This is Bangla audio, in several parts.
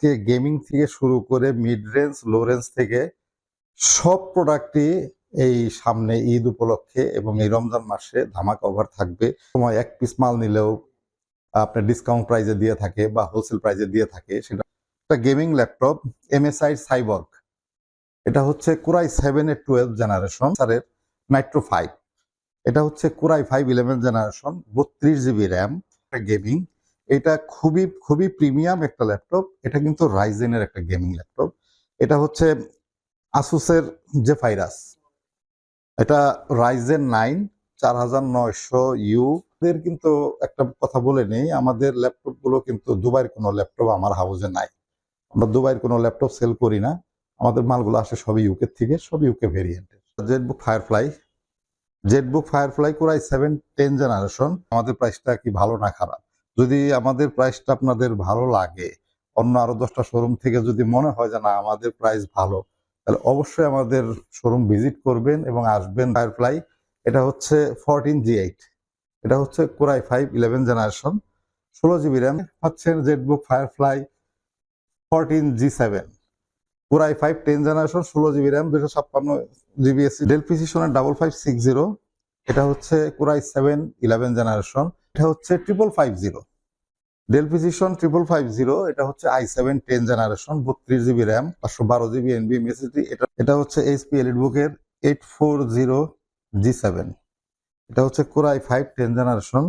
আজকে গেমিং থেকে শুরু করে মিড রেঞ্জ লো রেঞ্জ থেকে সব প্রোডাক্টই এই সামনে ঈদ উপলক্ষে এবং এই রমজান মাসে ধামাকা অফার থাকবে। সময় এক পিস মাল নিলেও আপনার ডিসকাউন্ট প্রাইজে দিয়ে থাকে বা হোলসেল প্রাইজে দিয়ে থাকে, সেটা একটা গেমিং ল্যাপটপ এমএসআই সাইবর্গ এটা হচ্ছে কুরাই সেভেন এর টুয়েলভ জেনারেশন স্যারের নাইট্রো ফাইভ এটা হচ্ছে core i five eleven generation বত্রিশ জিবি র্যাম গেমিং এটা খুবই খুবই প্রিমিয়াম একটা ল্যাপটপ। এটা কিন্তু রাইজেনের একটা গেমিং ল্যাপটপ। এটা হচ্ছে আসুসের যে ফাইরাস এটা রাইজেন নাইন চার হাজার নয়শো ইউ এদের কিন্তু একটা কথা বলে নেই, আমাদের ল্যাপটপগুলো কিন্তু দুবাইয়ের কোনো ল্যাপটপ আমার হাউসে নাই। আমরা দুবাইয়ের কোনো ল্যাপটপ সেল করি না। আমাদের মালগুলো আসে সবই ইউকে থেকে সব ইউকে ভেরিয়েন্টের ZBook Firefly ZBook Firefly core i seven ten generation আমাদের প্রাইসটা কি ভালো না খারাপ? যদি আমাদের প্রাইসটা আপনাদের ভালো লাগে, অন্য আরও দশটা শোরুম থেকে যদি মনে হয় যে না, আমাদের প্রাইস ভালো, তাহলে অবশ্যই আমাদের শোরুম ভিজিট করবেন এবং আসবেন ফায়ারফ্লাই এটা হচ্ছে ফোরটিন জি এইট এটা হচ্ছে core i five eleven generation ষোলো জিবি র্যাম পাচ্ছেন ZBook Firefly fourteen G seven core i five ten generation ষোলো জিবি র্যাম দুশো ছাপ্পান্ন জিবি এসি ডেল প্রিসিশনের ডাবল ফাইভ সিক্স জিরো এটা হচ্ছে core i seven eleven generation এটা হচ্ছে triple five zero Dell Precision triple five zero এটা হচ্ছে আই সেভেন টেন জেনারেশন বত্রিশ জিবি র্যাম পাঁচশো বারো জিবি এনবি এসএসডি এটা এটা হচ্ছে HP এলিটবুকের eight four zero G seven এটা হচ্ছে core i five ten generation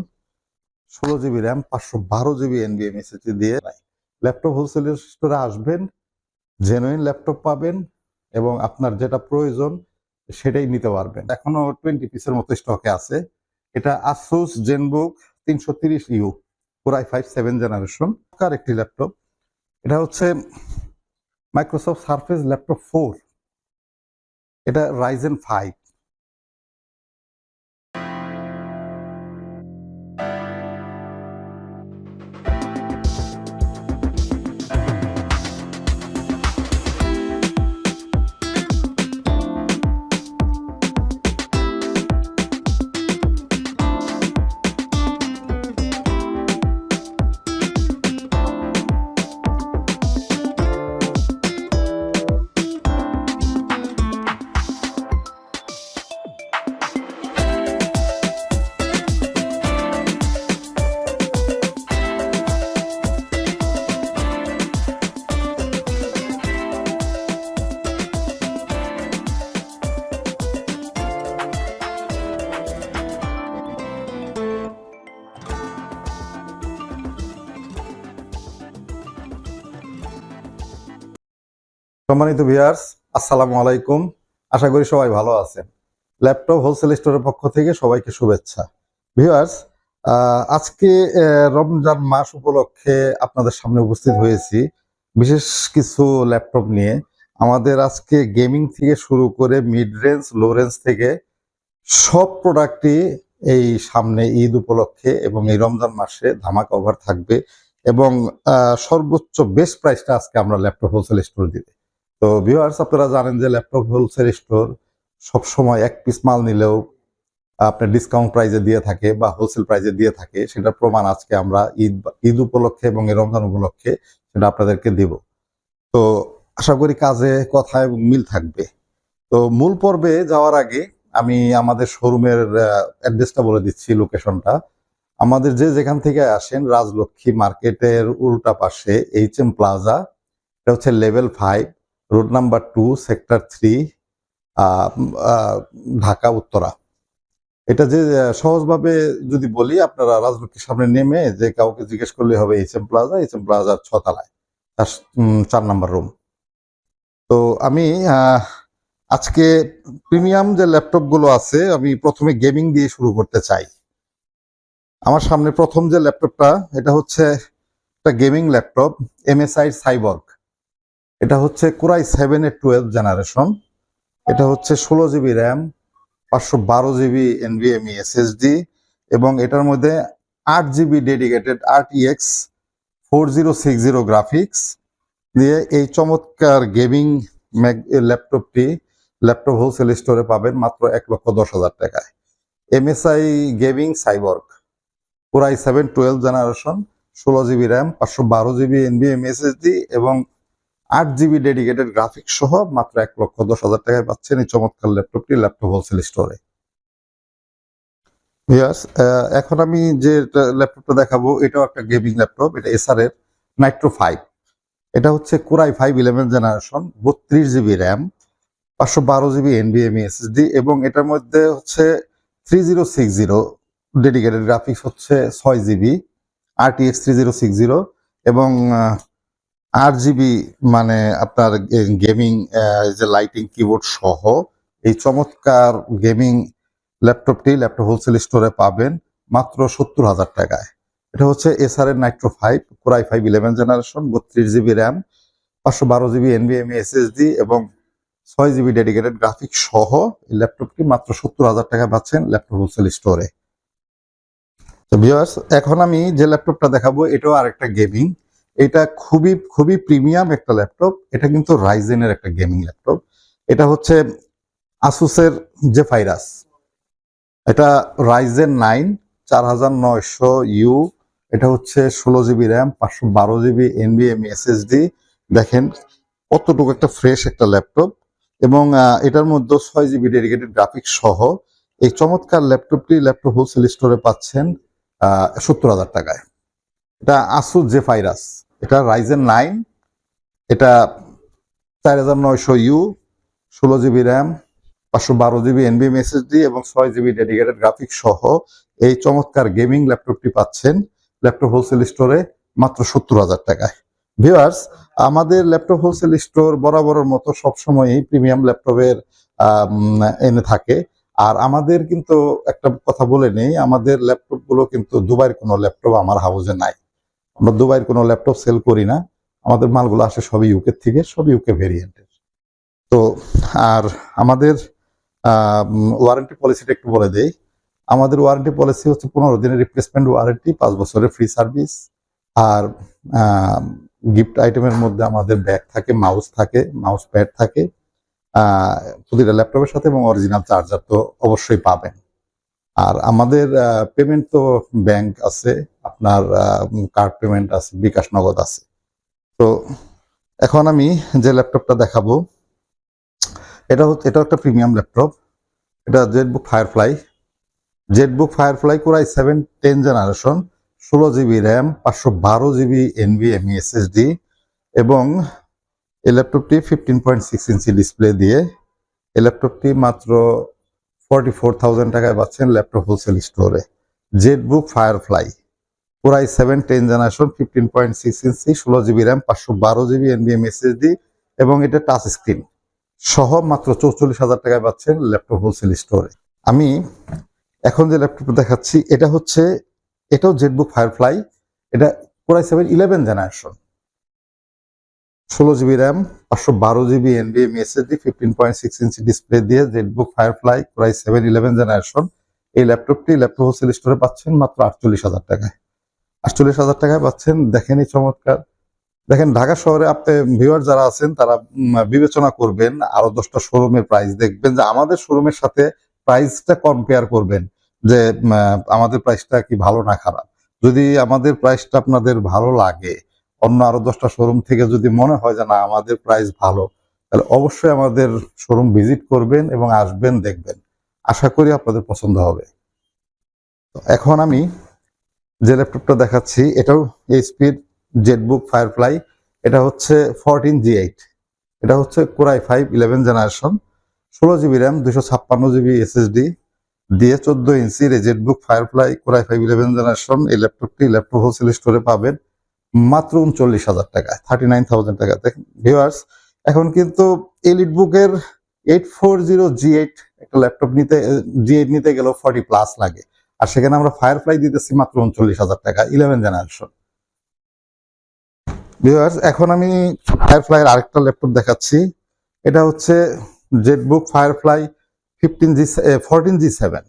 ষোলো জিবি র্যাম পাঁচশো বারো জিবি এনবি এসএসডি দিয়ে ল্যাপটপ হোলসেল স্টোরে আসবেন জেনুইন ল্যাপটপ পাবেন এবং আপনার যেটা প্রয়োজন সেটাই নিতে পারবেন। এখনও টোয়েন্টি পিসের মতো স্টকে আছে। এটা আসুস জেনবুক তিনশো তিরিশ U core i five seven generation কার একটি ল্যাপটপ এটা হচ্ছে মাইক্রোসফট সার্ফেস ল্যাপটপ ফোর এটা রাইজেন ফাইভ সম্মানিত ভিউয়ার্স আসসালামু আলাইকুম। আশা করি সবাই ভালো আছেন। ল্যাপটপ হোলসেল স্টোরের পক্ষ থেকে সবাইকে শুভেচ্ছা। ভিউয়ার্স আজকে রমজান মাস উপলক্ষে আপনাদের সামনে উপস্থিত হয়েছি। বিশেষ কিছু ল্যাপটপ নিয়ে। আমাদের আজকে গেমিং থেকে শুরু করে মিড রেঞ্জ লো রেঞ্জ থেকে সব প্রোডাক্টই এই সামনে ঈদ উপলক্ষে এবং এই রমজান মাসে ধামাকা অফার থাকবে এবং সর্বোচ্চ বেস্ট প্রাইসটা আজকে আমরা ল্যাপটপ হোলসেল স্টোর দিবে তো ভিউয়ার্স আপনারা জানেন যে ল্যাপটপ হোলসেল স্টোর সবসময় এক পিস মাল নিলেও আপনার ডিসকাউন্ট প্রাইজে দিয়ে থাকে বা হোলসেল প্রাইজে দিয়ে থাকে, সেটার প্রমাণ আজকে আমরা ঈদ ঈদ উপলক্ষে এবং রমজান উপলক্ষে সেটা আপনাদেরকে দেব। তো আশা করি কাজে কথায় মিল থাকবে। তো মূল পর্বে যাওয়ার আগে আমি আমাদের শোরুমের অ্যাড্রেসটা বলে দিচ্ছি লোকেশনটা আমাদের যে যেখান থেকে আসেন, রাজলক্ষ্মী মার্কেটের উল্টা পাশে এইচ এম প্লাজা এটা হচ্ছে level five road number two, sector three Dhaka, Uttara. এটা যে সহজভাবে যদি বলি, আপনারা রাজলক্ষ্মীর সামনে নেমে যে কাউকে জিজ্ঞেস করলে হবে H M Plaza H M প্লাজার ছতলায়, তার চার নাম্বার রুম। তো আমি আজকে প্রিমিয়াম যে ল্যাপটপগুলো আছে, আমি প্রথমে গেমিং দিয়ে শুরু করতে চাই। আমার সামনে প্রথম যে ল্যাপটপটা, এটা হচ্ছে একটা গেমিং ল্যাপটপ এমএসআই সাইবর্গ। এটা হচ্ছে কোরাই সেভেন এর টুয়েলভ জেনারেশন এটা হচ্ছে ষোলো জিবি র্যাম, পাঁচশো বারো জিবি এনভিএমই এসএসডি এবং এটার মধ্যে আট জিবি ডেডিকেটেড আট EX four zero six zero graphics দিয়ে এই চমৎকার গেমিং ম্যাগ ল্যাপটপটি ল্যাপটপ হোলসেল স্টোরে পাবেন মাত্র এক লক্ষ দশ হাজার টাকায়। MSI gaming Cyborg core i seven twelve generation ষোলো জিবি র্যাম, পাঁচশো বারো জিবি এনবিএম এসএসডি এবং আট জিবি ডেডিকেটেড গ্রাফিক্স সহ মাত্র এক লক্ষ দশ হাজার টাকায় পাচ্ছেন এই চমৎকার ল্যাপটপটি ল্যাপটপ হোলসেল স্টোরে এখন আমি যে ল্যাপটপটা দেখাবো, এটাও একটা গেমিং ল্যাপটপ এটা এসআর এর নাইট্রো ফাইভ এটা হচ্ছে core i five eleven generation বত্রিশ জিবি র্যাম পাঁচশো বারো জিবি এনবিএমই এসএসডি এবং এটার মধ্যে হচ্ছে three zero six zero dedicated graphics হচ্ছে ছয় GB RTX three zero six zero এবং আট জিবি মানে আপনার গেমিং যে লাইটিং কিবোর্ড সহ এই চমৎকার গেমিং ল্যাপটপটি ল্যাপটপ হোলসেল স্টোরে পাবেন মাত্র সত্তর হাজার টাকায়। এটা হচ্ছে এসআর এর Nitro five core i five eleven generation বত্রিশ জিবি র্যাম পাঁচশো বারো জিবি এনবিএমই এসএসডি এবং ছয় জিবি ডেডিকেটেড গ্রাফিক সহ এই ল্যাপটপটি মাত্র সত্তর হাজার টাকা পাচ্ছেন ল্যাপটপ হোলসেল স্টোরে তো ভিউয়ার্স এখন আমি যে ল্যাপটপটা দেখাবো, এটাও আরেকটা গেমিং এটা খুবই খুবই প্রিমিয়াম একটা ল্যাপটপ। এটা কিন্তু রাইজেনের একটা গেমিং ল্যাপটপ। এটা হচ্ছে আসুসের যে ফাইরাস এটা রাইজেন নাইন চার হাজার নয়শো ইউ এটা হচ্ছে ষোলো জিবি র্যাম পাঁচশো বারো জিবি এনবিএম এসএসডি দেখেন, কতটুকু একটা ফ্রেশ একটা ল্যাপটপ। এবং এটার মধ্যে ছয় জিবি ডেডিকেটেড গ্রাফিক্স সহ এই চমৎকার ল্যাপটপটি ল্যাপটপ হোলসেল স্টোরে পাচ্ছেন সত্তর হাজার টাকায়। এটা আসুস জে ভাইরাস এটা রাইজেন নাইন এটা চার হাজার নয়শো ইউ ষোলো জিবি র্যাম পাঁচশো বারো জিবি এনবিএম এসএসডি এবং ছয় জিবি ডেডিকেটেড গ্রাফিক্স সহ এই চমৎকার গেমিং ল্যাপটপটি পাচ্ছেন। ল্যাপটপ হোলসেল স্টোরে মাত্র সত্তর হাজার টাকায়। ভিউয়ার্স আমাদের ল্যাপটপ হোলসেল স্টোর বরাবরের মতো সবসময়ই প্রিমিয়াম ল্যাপটপের এনে থাকে। আর আমাদের কিন্তু একটা কথা বলে নেই, আমাদের ল্যাপটপগুলো কিন্তু দুবাইয়ের কোনো ল্যাপটপ আমার হাউসে নাই। আমরা দুবাইয়ের কোনো ল্যাপটপ সেল করি না। আমাদের মালগুলো আসে সবই ইউকের থেকে সব ইউকে ভেরিয়েন্টের তো, আর আমাদের ওয়ারেন্টি পলিসিটা একটু বলে দেই। আমাদের ওয়ারেন্টি পলিসি হচ্ছে পনেরো দিনের রিপ্লেসমেন্ট ওয়ারেন্টি পাঁচ বছরের ফ্রি সার্ভিস আর গিফট আইটেমের মধ্যে আমাদের ব্যাগ থাকে মাউস থাকে মাউস প্যাড থাকে। প্রতিটা ল্যাপটপের সাথে এবং অরিজিনাল চার্জার তো অবশ্যই পাবেন। আর আমাদের পেমেন্ট তো ব্যাংক আছে, আপনার কার্ড পেমেন্ট আছে, বিকাশ নগদ আছে। তো এখন আমি যে ল্যাপটপটা দেখাবো, এটা হচ্ছে এটা একটা প্রিমিয়াম ল্যাপটপ এটা ZBook Firefly ZBook Firefly core i seven ten generation ষোলো জিবি র্যাম পাঁচশো বারো জিবি এনভিএমই এসএসডি এবং এই ল্যাপটপটি fifteen point six inch display দিয়ে, এই ল্যাপটপটি মাত্র ফর্টি ফোর থাউজেন্ড টাকায় পাচ্ছেন ল্যাপটপ হোলসেল স্টোরে ZBook Firefly core i seven ten generation fifteen point six inch ষোলো জিবি র্যাম পাঁচশো বারো জিবি এনবিএম এসএসডি এবং এটা টাচ স্ক্রিন সহ মাত্র চৌচল্লিশ হাজার টাকায় পাচ্ছেন ল্যাপটপ হোলসেল স্টোরে আমি এখন যে ল্যাপটপটা দেখাচ্ছি, এটা হচ্ছে, এটাও জেটবুক ফায়ারফ্লাই এটা core i seven eleven generation ষোলো জিবি র্যাম, পাঁচশো বারো GB এনবিএম SSD fifteen point six inch display দিয়ে ZBook Firefly core i seven eleven generation এই ল্যাপটপটি ল্যাপটপ হোলসেল স্টোরে পাচ্ছেন মাত্র আটচল্লিশ হাজার টাকায়। আটচল্লিশ হাজার টাকায় পাচ্ছেন, দেখেন এই চমৎকার। দেখেন ঢাকা শহরে আপনি ভিউয়ার যারা আছেন, তারা বিবেচনা করবেন, আরও দশটা শোরুমের প্রাইস দেখবেন যে আমাদের শোরুমের সাথে প্রাইসটা কম্পেয়ার করবেন যে আমাদের প্রাইসটা কি ভালো না খারাপ। যদি আমাদের প্রাইসটা আপনাদের ভালো লাগে অন্য আরও দশটা শোরুম থেকে যদি মনে হয় যে না, আমাদের প্রাইস ভালো, তাহলে অবশ্যই আমাদের শোরুম ভিজিট করবেন এবং আসবেন, দেখবেন। আশা করি আপনাদের পছন্দ হবে। তো এখন আমি যে ল্যাপটপটা দেখাচ্ছি, এটাও এইচপির জেটবুক ফায়ারফ্লাই এটা হচ্ছে ফোরটিন জি এইট এটা হচ্ছে core i five eleven generation ষোলো জিবি র্যাম দুশো ছাপ্পান্ন জিবি এসএসডি দিয়ে চোদ্দ ইঞ্চির এই ZBook Firefly core i five eleven generation এই ল্যাপটপটি ল্যাপটপ হোলসেল স্টোরে পাবেন। মাত্র উনচল্লিশ হাজার টাকা থার্টি নাইন থাউজেন্ড টাকা। দেখেন ভিউয়ার্স এখন কিন্তু এলিট বুকের eight four zero G eight একটা ল্যাপটপ নিতে জি এইট নিতে গেলেও ফর্টি প্লাস লাগে। আর সেখানে আমরা ফায়ারফ্লাই দিতেছি মাত্র উনচল্লিশ হাজার টাকা ইলেভেন জেনারেশন ভিউয়ার্স এখন আমি ফায়ারফ্লাই এর আরেকটা ল্যাপটপ দেখাচ্ছি। এটা হচ্ছে ZBook Firefly fifteen G fourteen G seven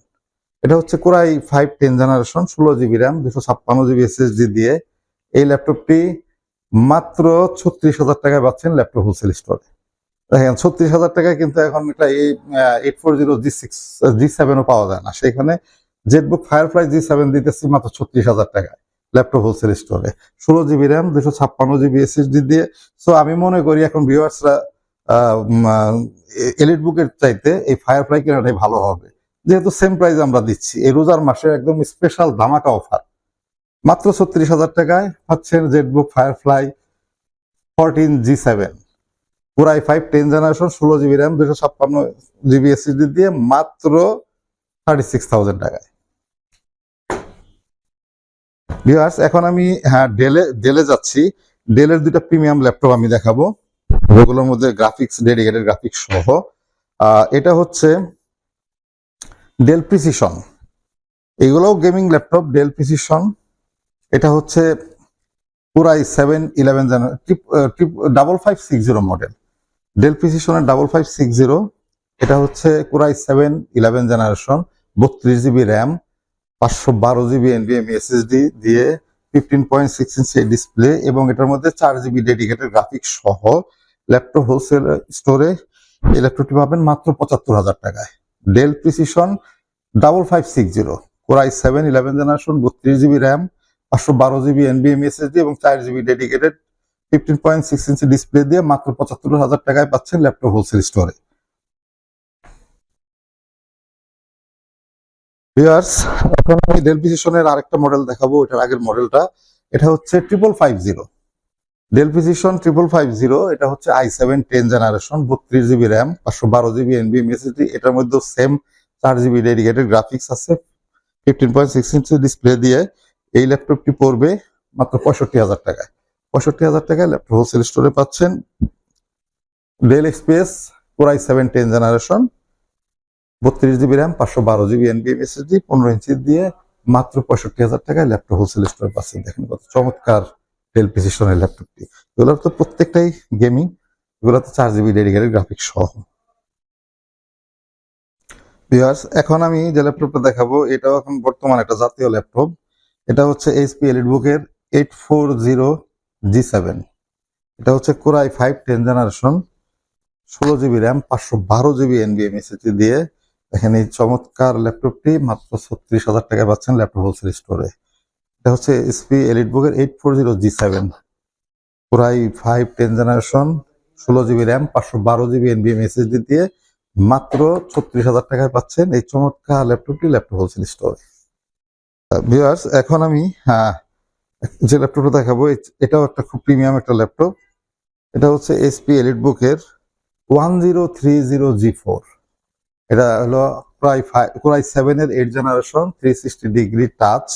এটা হচ্ছে core i five ten generation ষোলো জিবি র্যাম দুশো ছাপ্পান্ন জিবি এসএসডি দিয়ে। এই ল্যাপটপটি মাত্র ছত্রিশ হাজার টাকায় পাচ্ছেন ল্যাপটপ হোলসেল স্টোরে। দেখেন, ছত্রিশ হাজার টাকায় কিন্তু এখন এই eight four zero G six G সেভেনও পাওয়া যায় না। সেখানে জেটবুক ফায়ারফ্লাই জি সেভেন দিতেছি মাত্র ছত্রিশ হাজার টাকায় ল্যাপটপ হোলসেল স্টোরে। ষোলো জিবি র্যাম দুশো ছাপ্পান্ন জিবি এসএসডি দিয়ে। সো আমি মনে করি এখন ভিউয়ার্সরা এলিট বুকের চাইতে এই ফায়ারফ্লাই কেনাটাই ভালো হবে। যেহেতু সেম প্রাইস আমরা দিচ্ছি, এই রোজার মাসে একদম স্পেশাল ধামাকা অফার মাত্র ছত্রিশ হাজার টাকায় পাচ্ছেন ZBook Firefly fourteen G seven core i five ten generation ষোলো জিবি র্যাম দুশো ছাপ্পান্ন জিবি এসএসডি দিয়ে মাত্র থার্টি সিক্স থাউজেন্ড টাকায়। ভিউয়ার্স এখন আমি হ্যাঁ ডেলে ডেলে যাচ্ছি। ডেলের দুইটা প্রিমিয়াম ল্যাপটপ আমি দেখাবো। ওগুলোর মধ্যে গ্রাফিক্স ডেডিকেটেড গ্রাফিক্স সহ। এটা হচ্ছে ডেল প্রিসিশন এগুলোও গেমিং ল্যাপটপ ডেল প্রিসিশন এটা হচ্ছে core i seven eleven double five six zero model Dell প্রিসিশনের double five six zero এটা হচ্ছে core i seven eleven generation বত্রিশ জিবি র্যাম পাঁচশো বারো জিবি এনভিএমই এসএসডি দিয়ে fifteen point six inch display এবং এটার মধ্যে চার জিবি ডেডিকেটেড গ্রাফিক্স সহ ল্যাপটপ হোলসেল স্টোরে এই ল্যাপটপটি পাবেন মাত্র পঁচাত্তর হাজার টাকায়। Dell Precision double five six zero core i seven eleven generation বত্রিশ জিবি র্যাম পাঁচশো বারো জিবি এনবিএম এসএসডি এবং চার GB dedicated fifteen point six inch display দিয়ে মাত্র পঁচাত্তর হাজার টাকায় পাচ্ছেন ল্যাপটপ হোলসেল স্টোরে ভিউয়ার্স এখন আমি ডেল প্রিসিশনের আরেকটা মডেল দেখাবো, এটার আগের মডেলটা এটা হচ্ছে triple five zero Dell Precision triple five zero এটা হচ্ছে আই সেভেন টেন জেনারেশন বত্রিশ জিবি র্যাম পাঁচশো বারো জিবি এনবিএম এসএসডি এটার মধ্যেও সেম চার জিবি ডেডিকেটেড গ্রাফিক্স আছে fifteen point six inch display দিয়ে। এই ল্যাপটপটি পড়বে মাত্র পঁয়ষট্টি হাজার টাকায়। পঁয়ষট্টি হাজার টাকায় ল্যাপটপ হোলসেল স্টোরে পাচ্ছেন Dell express core i seven ten generation বত্রিশ জিবি র্যাম পাঁচশো বারো জিবি এনবিএম এসএসডি পনেরো ইঞ্চি দিয়ে মাত্র পঁয়ষট্টি হাজার টাকায় ল্যাপটপ হোলসেল স্টোরে পাচ্ছেন। দেখেন কত চমৎকার ডেল প্রিসিশনের ল্যাপটপটি। এগুলোর তো প্রত্যেকটাই গেমিং এগুলোতে চার জিবি ডেডিকেটেড গ্রাফিক্স সহ। এখন আমি যে ল্যাপটপটা দেখাবো, এটাও এখন বর্তমান একটা জাতীয় ল্যাপটপ। এটা হচ্ছে এইচপি এলিট বুকের eight four zero G seven এটা হচ্ছে core i five ten generation ষোলো জিবি র্যাম পাঁচশো বারো জিবি এনবিএম এসএসডি দিয়ে। এখানে এই চমৎকার ল্যাপটপটি মাত্র ছত্রিশ হাজার টাকায় পাচ্ছেন ল্যাপটপ হোলসেল স্টোরে। এটা হচ্ছে এসপি এলিট বুকের eight four zero G seven core i five ten generation ষোলো জিবি র্যাম পাঁচশো বারো জিবি এনবিএম এসএসডি দিয়ে মাত্র ছত্রিশ হাজার টাকায় পাচ্ছেন এই চমৎকার ল্যাপটপটি ল্যাপটপ হোলসেল স্টোরে। ভিউয়ার্স এখন আমি হ্যাঁ যে ল্যাপটপটা দেখাবো এটাও একটা খুব প্রিমিয়াম একটা ল্যাপটপ এটা হচ্ছে এসপি এলিট বুকের one zero three zero G four এটা হলো core i five core i সেভেনের eight generation three sixty degree touch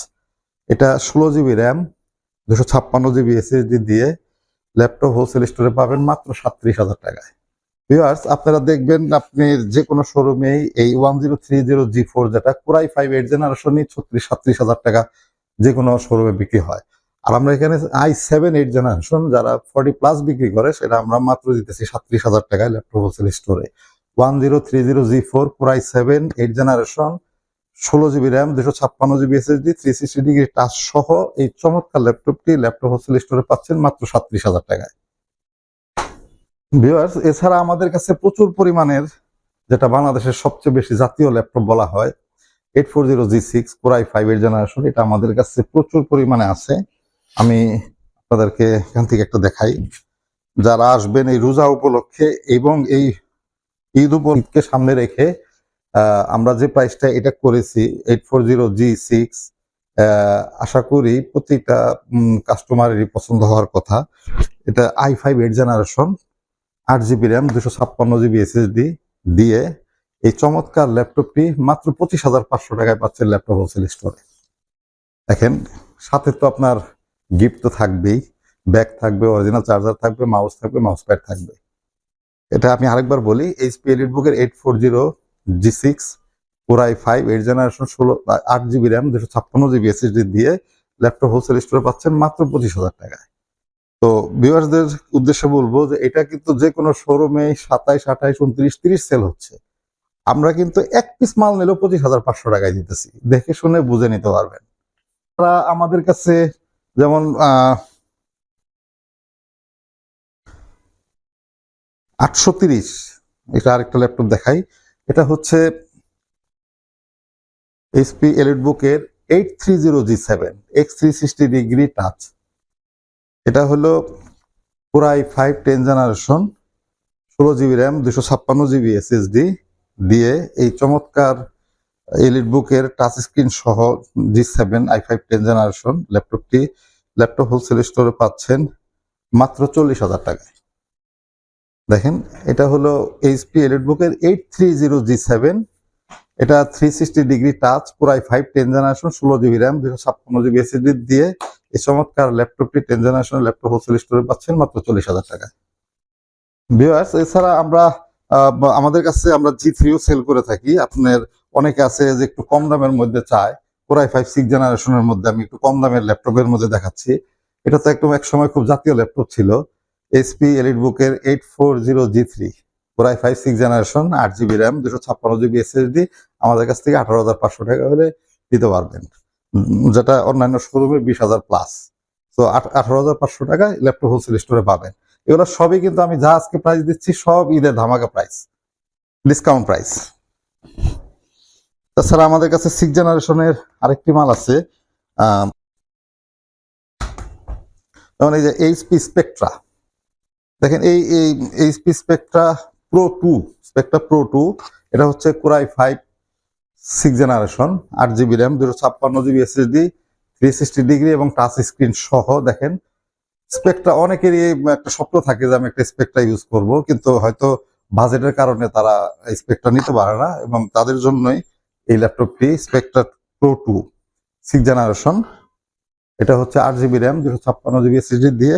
এটা ষোলো জিবি র্যাম দুশো ছাপ্পান্ন জিবি এসএসডি দিয়ে। ল্যাপটপ হোলসেল স্টোরে পাবেন মাত্র সাতত্রিশ হাজার টাকায়। ভিউয়ার্স আপনারা দেখবেন আপনি যে কোনো শোরুমেই এই one zero three zero G four যেটা কোরাই ফাইভ এইট জেনারেশনই ছত্রিশ সাতত্রিশ হাজার টাকা যে কোনো শোরুমে বিক্রি হয়। আর আমরা এখানে আই সেভেন এইট জেনারেশন যারা ফর্টি প্লাস বিক্রি করে, সেটা আমরা মাত্র দিতেছি সাতত্রিশ হাজার টাকায় ল্যাপটপ হোলসেল স্টোরে one zero three zero G four core i seven eight generation ষোলো জিবি র্যাম দুশো ছাপ্পান্ন GB SSD three sixty degree touch সহ এই চমৎকার ল্যাপটপটি ল্যাপটপ হোলসেল স্টোরে পাচ্ছেন মাত্র সাতত্রিশ হাজার টাকায়। ভিউয়ার্স এছাড়া আমাদের কাছে প্রচুর পরিমাণের, যেটা বাংলাদেশের সবচেয়ে বেশি জাতীয় ল্যাপটপ বলা হয় eight four zero G six core i five এর জেনারেশন এটা আমাদের কাছে প্রচুর পরিমাণে আছে। আমি আপনাদেরকে এখান থেকে একটা দেখাই। যারা আসবেন এই রোজা উপলক্ষে এবং এই ঈদ উপলক্ষে সামনে রেখে আমরা যে প্রাইসটা এটা করেছি eight four zero G six আশা করি প্রতিটা কাস্টমারেরই পছন্দ হওয়ার কথা। এটা আই ফাইভ এইট জেনারেশন আট জিবি র্যাম দুশো ছাপ্পান্ন জিবি এসএসডি দিয়ে এই চমৎকার ল্যাপটপটি মাত্র পঁচিশ হাজার পাঁচশো টাকায় পাচ্ছেন ল্যাপটপ হোলসেল স্টোরে। দেখেন, সাথে তো আপনার গিফট তো থাকবেই, ব্যাগ থাকবে অরিজিনাল চার্জার থাকবে মাউস থাকবে মাউস প্যাড থাকবে। এটা আমি আরেকবার বলি এইচপি এলিট বুকের eight four zero G six core i five eight generation ষোলো আট জিবি র্যাম দুশো ছাপ্পান্ন জিবি এসএসডি দিয়ে ল্যাপটপ হোলসেল স্টোরে পাচ্ছেন মাত্র পঁচিশ হাজার টাকায়। তো ভিউয়ার্সদের উদ্দেশ্যে বলব যে এটা কিন্তু যে কোনো শোরুমে সাতাইশ, আঠাইশ, উনত্রিশ, তিরিশ সেল হচ্ছে। আমরা কিন্তু এক পিস মাল নিলেও পঁচিশ হাজার পাঁচশো টাকায় দিতেছি। দেখে শুনে বুঝে নিতে পারবেন। তারা আমাদের কাছে যেমন আটশো তিরিশ, এটা আরেকটা ল্যাপটপ দেখাই। এটা হচ্ছে এইচপি এলিট বুকের eight three zero G seven X three sixty degree touch এটা হলো core i five ten generation ষোলো জিবি র্যাম দুশো ছাপ্পান্ন জিবি এসএসডি দিয়ে এই চমৎকার এলিট বুকের টাচ স্ক্রিন সহ G seven i five ten generation ল্যাপটপটি ল্যাপটপ হোলসেল স্টোরে পাচ্ছেন মাত্র চল্লিশ হাজার টাকায়। দেখেন, এটা হলো এইচপি এলিট বুকের eight three zero G seven এটা three sixty degree touch core i five ten generation ষোলো জিবি র্যাম দুশো ছাপ্পান্ন জিবি এসএসডি দিয়ে এই চমৎকার ল্যাপটপটি টেন জেনারেশন ল্যাপটপ হোলসেল স্টোরে পাচ্ছেন মাত্র চল্লিশ হাজার টাকায় ভিউয়ার্স এছাড়া আমরা আমাদের কাছে আমরা জি থ্রিও সেল করে থাকি। আপনার অনেকে আছে যে একটু কম দামের মধ্যে চায়। কোরাই ফাইভ সিক্স জেনারেশনের মধ্যে আমি একটু কম দামের ল্যাপটপের মধ্যে দেখাচ্ছি। এটা তো একদম এক সময় খুব জাতীয় ল্যাপটপ ছিল। এসপি এলিট বুকের eight four zero G three core i five six generation আট জিবি র্যাম দুশো ছাপ্পান্ন জিবি এসএসডি আমাদের কাছ থেকে আঠারো হাজার পাঁচশো টাকা হলে দিতে পারবেন। যেটা অন্যান্য শোরুমে বিশ হাজার প্লাস তো আঠারো হাজার পাঁচশো টাকায় ল্যাপটপ হোলসেল স্টোরে পাবেন। এগুলো সবই কিন্তু আমি যা আজকে প্রাইস দিচ্ছি সব ঈদের ধামাকা প্রাইস ডিসকাউন্ট প্রাইস তাছাড়া আমাদের কাছে সিক্স জেনারেশনের আরেকটি মাল আছে যেমন এই যে এইচপি স্পেকট্রা দেখেন এই HP Spectre Pro two Spectre Pro two এটা হচ্ছে core i five six generation আট জিবি র্যাম দুশো ছাপ্পান্ন GB SSD three sixty degree এবং টাচ স্ক্রিন সহ, দেখেন। স্পেকটা অনেকেরই একটা স্বপ্ন থাকে যে আমি একটা স্পেকটা ইউজ করব, কিন্তু হয়তো বাজেটের কারণে তারা স্পেকটা নিতে পারে না এবং তাদের জন্যই এই ল্যাপটপটি Spectre Pro two six generation এটা হচ্ছে আট জিবি র্যাম দুশো ছাপ্পান্ন জিবি এসএসডি দিয়ে।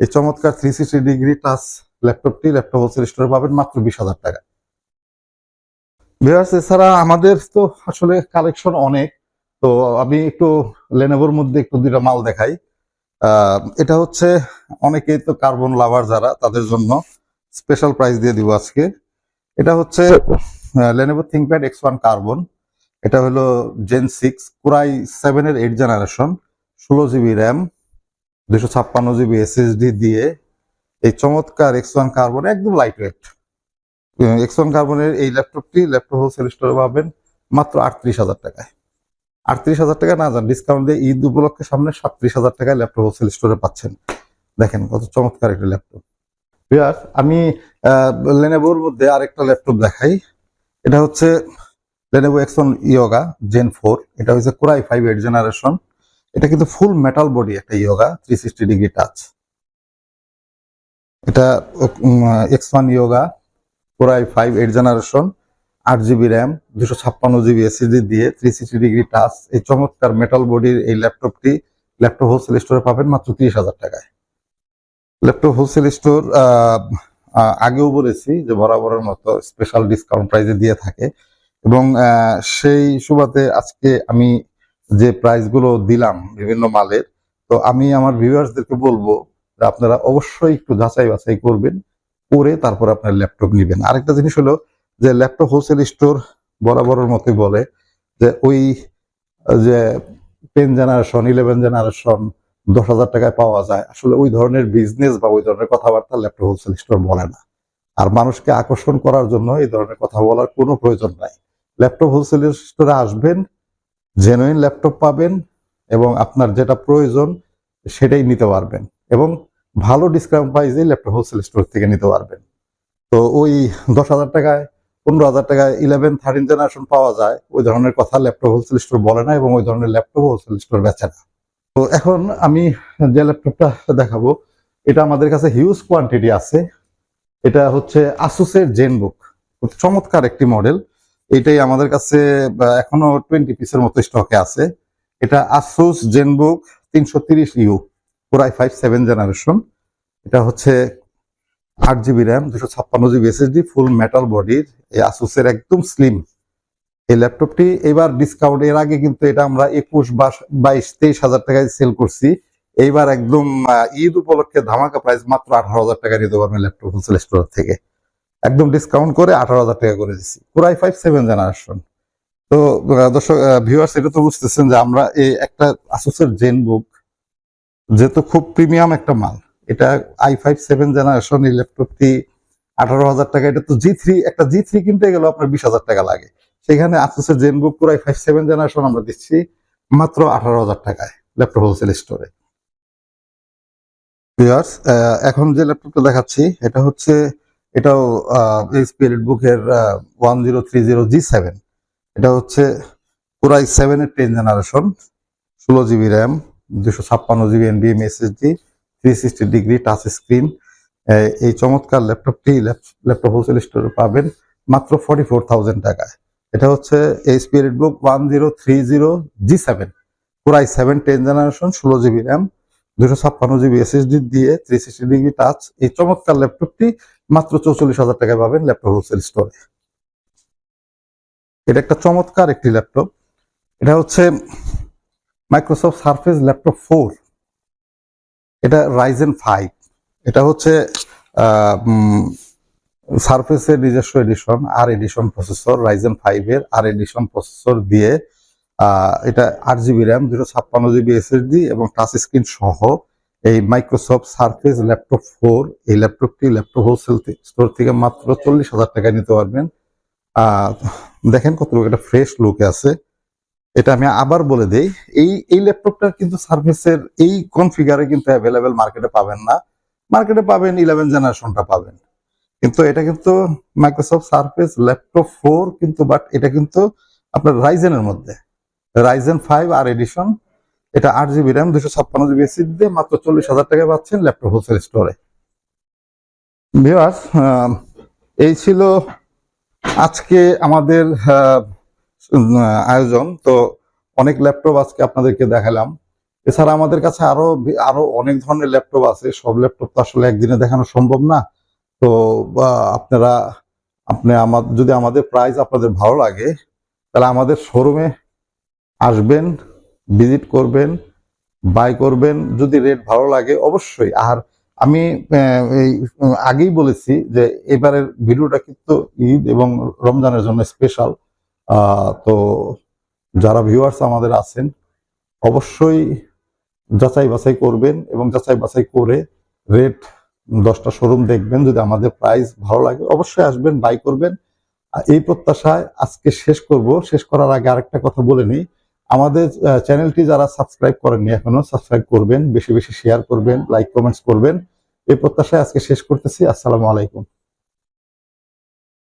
এই চমৎকার থ্রি সিক্সটি ডিগ্রি টাচ ল্যাপটপটি ল্যাপটপ হোলসেল স্টোরে পাবেন মাত্র বিশ হাজার টাকা ভিউয়ার্স, এছাড়া আমাদের তো আসলে কালেকশন অনেক। তো আমি একটু লেনেভোর মধ্যে একটু দুইটা মাল দেখাই। এটা হচ্ছে অনেকেই তো কার্বন লাভার যারা, তাদের জন্য স্পেশাল প্রাইস দিয়ে দিব আজকে। এটা হচ্ছে Lenovo ThinkPad X one Carbon এটা হলো জেন সিক্স কুরাই সেভেনের এইট জেনারেশন ষোলো জিবি র্যাম দুশো ছাপ্পান্ন জিবি এসএসডি দিয়ে। এই চমৎকার এক্স ওয়ান কার্বন একদম লাইট ওয়েট এক্স ওয়ান কার্বনের এই ল্যাপটপটি ল্যাপটপ হোলসেল স্টোরে পাবেন মাত্র আটত্রিশ হাজার টাকায়। আটত্রিশ হাজার টাকা না যান ডিসকাউন্ট দিয়ে ঈদ উপলক্ষে সামনে সাতত্রিশ হাজার টাকায় ল্যাপটপ হোলসেল স্টোরে পাচ্ছেন। দেখেন কত চমৎকার একটা ল্যাপটপ। বিয়ার আমি লেনেভোর মধ্যে আরেকটা ল্যাপটপ দেখাই। এটা হচ্ছে Lenovo X one Yoga Gen four এটা হচ্ছে core i five eight generation এটা কিন্তু ফুল মেটাল বডি একটা Yoga three sixty degree touch এটা X one Yoga core i five eight generation আট জিবি র্যাম দুশো ছাপ্পান্ন জিবি এসএসডি দিয়ে থ্রি সিক্সটি ডিগ্রি টাচ এই চমৎকার মেটাল বডির এই ল্যাপটপটি ল্যাপটপ হোলসেল স্টোরে পাবেন মাত্র তিরিশ হাজার টাকায়। ল্যাপটপ হোলসেল স্টোর আগেও বলেছি যে বরাবরের মতো স্পেশাল ডিসকাউন্ট প্রাইসে দিয়ে থাকে। এবং সেই সুবাদে আজকে আমি যে প্রাইসগুলো দিলাম বিভিন্ন মালের, তো আমি আমার ভিউয়ার্সদেরকে বলব আপনারা অবশ্যই একটু যাচাই বাছাই করবেন। করে তারপর আপনার ল্যাপটপ নেবেন। আরেকটা জিনিস হলো যে ল্যাপটপ হোলসেল স্টোর বরাবরের মতোই বলে যে ওই, যে টেন জেনারেশন ইলেভেন জেনারেশন দশ হাজার টাকায় পাওয়া যায়। আসলে ওই ধরনের বিজনেস বা ওই ধরনের কথাবার্তা ল্যাপটপ হোলসেল স্টোর বলে না। আর মানুষকে আকর্ষণ করার জন্য এই ধরনের কথা বলার কোনো প্রয়োজন নাই। ল্যাপটপ হোলসেল স্টোরে আসবেন জেনুইন ল্যাপটপ পাবেন এবং আপনার যেটা প্রয়োজন সেটাই নিতে পারবেন। এবং ভালো ডিসকাউন্ট প্রাইসে ল্যাপটপ হোলসেল স্টোর থেকে নিতে পারবেন। তো ওই দশ হাজার টাকায়, পনেরো হাজার টাকায় ইলেভেন থার্টিন জেনারেশন পাওয়া যায়। ওই ধরনের কথা ল্যাপটপ হোলসেল স্টোর বলে না এবং ওই ধরনের ল্যাপটপ হোলসেল স্টোর বেচে না। তো এখন আমি যে ল্যাপটপটা দেখাবো, এটা আমাদের কাছে হিউজ কোয়ান্টিটি আছে। এটা হচ্ছে আসুসের জেনবুক চমৎকার একটি মডেল এটাই আমাদের কাছে এখনও টোয়েন্টি পিসের মতো স্টকে আছে। এটা আসুস জেনবুক তিনশো তিরিশ ইউ পুরাই ফাইভ সেভেন জেনারেশন এটা হচ্ছে আট জিবি র্যাম দুশো ছাপ্পান্ন জিবি এসএসডি ফুল মেটাল বডির এই আসুসের একদম স্লিম এই ল্যাপটপটি এবার ডিসকাউন্ট এর আগে কিন্তু এটা আমরা একুশ বাইশ, তেইশ হাজার টাকায় সেল করছি। এইবার একদম ঈদ উপলক্ষে ধামাকা প্রাইস মাত্র আঠারো হাজার টাকা নিতে পারবেন ল্যাপটপ হোলসেল স্টোর থেকে। একদম ডিসকাউন্ট করে আঠারো হাজার টাকা করে দিচ্ছি পুরাই ফাইভ সেভেন জেনারেশন তো দর্শক ভিউয়ার্স এটা তো বুঝতেছেন যে আমরা এই একটা আসুসের জেন বুক যেহেতু খুব প্রিমিয়াম একটা মাল। এটা আই ফাইভ সেভেন জেনারেশন এই ল্যাপটপটি আঠারো হাজার টাকা। এটা তো জি থ্রি একটা জি থ্রি কিনতে গেলে আপনার বিশ হাজার টাকা লাগে। সেখানে আসুসের জেন বুক পুরাই ফাইভ সেভেন জেনারেশন আমরা দিচ্ছি মাত্র আঠারো হাজার টাকায় ল্যাপটপ হোলসেল স্টোরে এখন যে ল্যাপটপটা দেখাচ্ছি, এটা হচ্ছে, এটাও এইচপি বুকের one zero three zero G seven এটা হচ্ছে পুরাই সেভেনের টেন জেনারেশন ষোলো জিবি র্যাম দুশো ছাপ্পান্ন GB এনবিএম SSD three sixty degree touch screen এই চমৎকার ল্যাপটপটি ল্যাপটপ হোলসেল স্টোরে পাবেন মাত্র ফর্টি ফোর থাউজেন্ড টাকায়। এটা হচ্ছে HP book one zero three zero G seven core i seven ten generation ষোলো জিবি র্যাম দুশো ছাপ্পান্ন জিবি এসএসডি দিয়ে থ্রি সিক্সটি ডিগ্রি টাচ এই চমৎকার ল্যাপটপটি মাত্র চৌচল্লিশ হাজার টাকায় পাবেন ল্যাপটপ হোলসেল স্টোরে এটা একটা চমৎকার একটি ল্যাপটপ। এটা হচ্ছে মাইক্রোসফট সারফেস ল্যাপটপ ফোর এটা রাইজেন ফাইভ এটা হচ্ছে সারফেসের নিজস্ব এডিশন আর এডিশন প্রসেসর রাইজেন ফাইভ এর আর এডিশন প্রসেসর দিয়ে এটা আট জিবি র্যাম দুশো ছাপ্পান্ন জিবি এসএসডি এবং টাচ স্ক্রিন সহ এই মাইক্রোসফট সারফেস ল্যাপটপ ফোর এই ল্যাপটপটি ল্যাপটপ হোলসেল স্টোর থেকে মাত্র চল্লিশ হাজার টাকায় নিতে পারবেন। দেখেন কত লোক এটা ফ্রেশ লুকে আছে। এটা আমি আবার বলে দেই, এই এই ল্যাপটপটা কিন্তু সার্ভিসের এই কনফিগারে কিন্তু অ্যাভেলেবেল মার্কেটে পাবেন না। মার্কেটে পাবেন ইলেভেন জেনারেশনটা পাবেন। কিন্তু এটা কিন্তু মাইক্রোসফট সার্ফেস ল্যাপটপ ফোর কিন্তু বাট এটা কিন্তু আপনার রাইজেনের মধ্যে। রাইজেন ফাইভ আর এডিশন এটা আট জিবি র্যাম দুশো ছাপ্পান্ন জিবি এসিড দিয়ে মাত্র চল্লিশ হাজার টাকায় পাচ্ছেন ল্যাপটপ হোলসেল স্টোরে ভিওয়ার্স এই ছিল আজকে আমাদের আয়োজন। তো অনেক ল্যাপটপ আজকে আপনাদেরকে দেখালাম। এছাড়া আমাদের কাছে আরও আরও অনেক ধরনের ল্যাপটপ আছে। সব ল্যাপটপ তো আসলে একদিনে দেখানো সম্ভব না। তো আপনারা, আপনি আমার, যদি আমাদের প্রাইস আপনাদের ভালো লাগে, তাহলে আমাদের শোরুমে আসবেন ভিজিট করবেন বাই করবেন। যদি রেট ভালো লাগে, অবশ্যই। আর আমি এই আগেই বলেছি যে এবারের ভিডিওটা কিন্তু ঈদ এবং রমজানের জন্য স্পেশাল তো যারা ভিউয়ার্স আমাদের আছেন, অবশ্যই যাচাই বাছাই করবেন এবং যাচাই বাছাই করে রেট দশটা শোরুম দেখবেন। যদি আমাদের প্রাইস ভালো লাগে, অবশ্যই আসবেন বাই করবেন। এই প্রত্যাশায় আজকে শেষ করব। শেষ করার আগে আরেকটা কথা বলে নিই। আমাদের চ্যানেলটি যারা সাবস্ক্রাইব করেননি এখনও সাবস্ক্রাইব করবেন, বেশি বেশি শেয়ার করবেন লাইক কমেন্টস করবেন। এই প্রত্যাশায় আজকে শেষ করতেছি। আসসালামু আলাইকুম।